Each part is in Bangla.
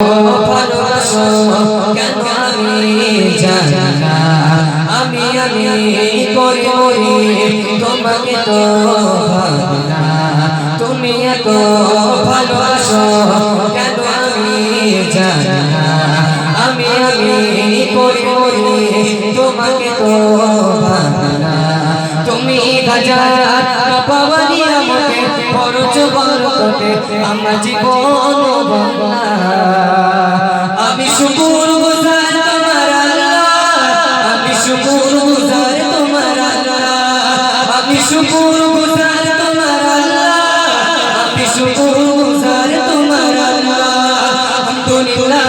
ভালোবাসো কেন আমি জানি না তুমি এত ভালোবাসো কেন আমি জানি আমি আমি করে তোমাকে তো ভাবি না তুমি হাজার বলতে আমার জীবন বলা আমি শুকুর গুজার তোমার আমি শুকুর গুজার তোমার আমি শুকুর তোমার আমি শুকুর তোমার আলহামদুলিল্লাহ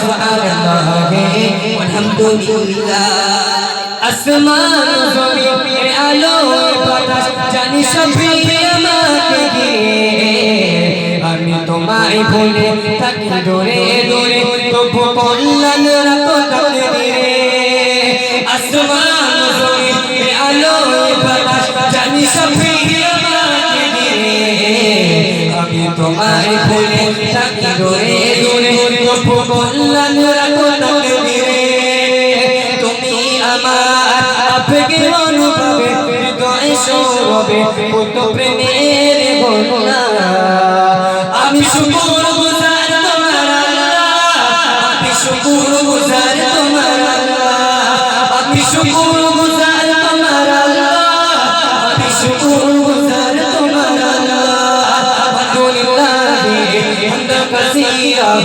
সুবহানাল্লাহ আলহামদুলিল্লাহ আসমান আলো বাতাস জানি সবই আমাকে আমি তোমায় ভুলে থাকি দূরে দূরে তবু কল্যাণ রাখো তাকে আসমান আলো জানি সবই দূরে দূরে তবু কল্যাণ রাখো তাকে দিরে তুমি আমার আবেগে অনুভবে হৃদয়ে আমি শুকুর গুজার তোমার আমি শুকুর গুজার তোমার আমি শুকুর গুজার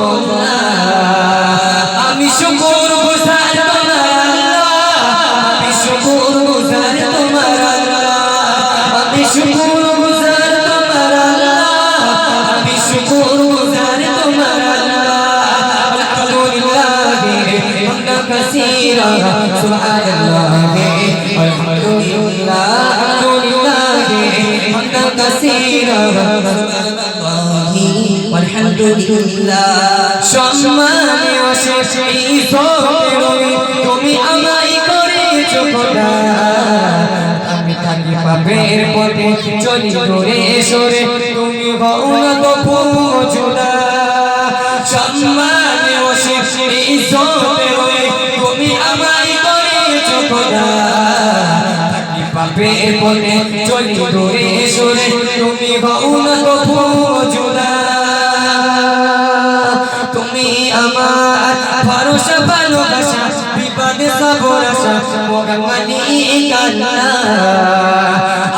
বলা আমি আলহামদুলিল্লাহ। সম্মানীয় শেষ তুমি আমায় করেছ খোদা। আমি থাকি পাপের পথে, চলি দূরে সরে, তুমি হও না তো পৌঁছুদা সম্মানীয় শেষ তুমি আমায় করেছ খোদা। পাপের পথে, চলি সরে, তুমি হও না তো পৌঁছুদা তুমি আমার ভরসা ভালোবাসা বিপদে সবর আশা কান্না।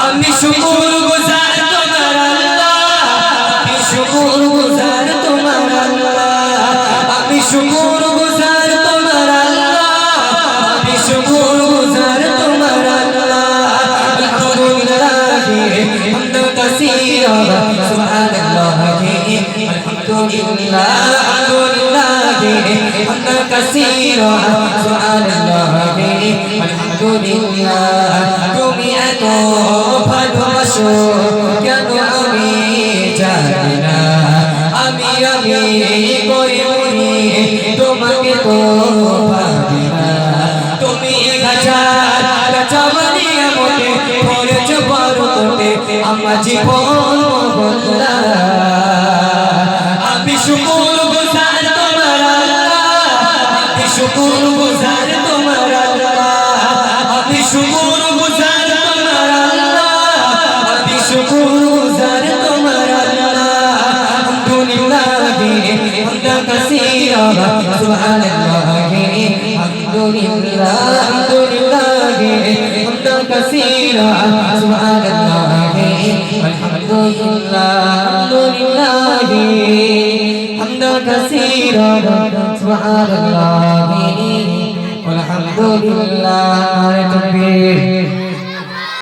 আমি শুকুর গুজার আলহামদুলিল্লাহ তুমি এত ভালোবাসো কেন আমি জানি না আমি আমি করি তোমাকে তো ভাবি না তুমি হাজার চাবানি আমাকে খরচ পারো আমার জীবন বদলা আমি শুকুর গুজার তোমার আল্লাহ আমি শুকুর গুজার তোমার আল্লাহ আমি শুকুর গুজার তোমার আল্লাহ আলহামদুলিল্লাহ হামদা কাসীরা সুবহানাল্লাহ আলহামদুলিল্লাহ আলহামদুলিল্লাহ হামদা কাসীরা সুবহানাল্লাহ আলহামদুলিল্লাহ আলহামদুলিল্লাহ حمدا كثيرا سبحان الله والحمد لله تكبير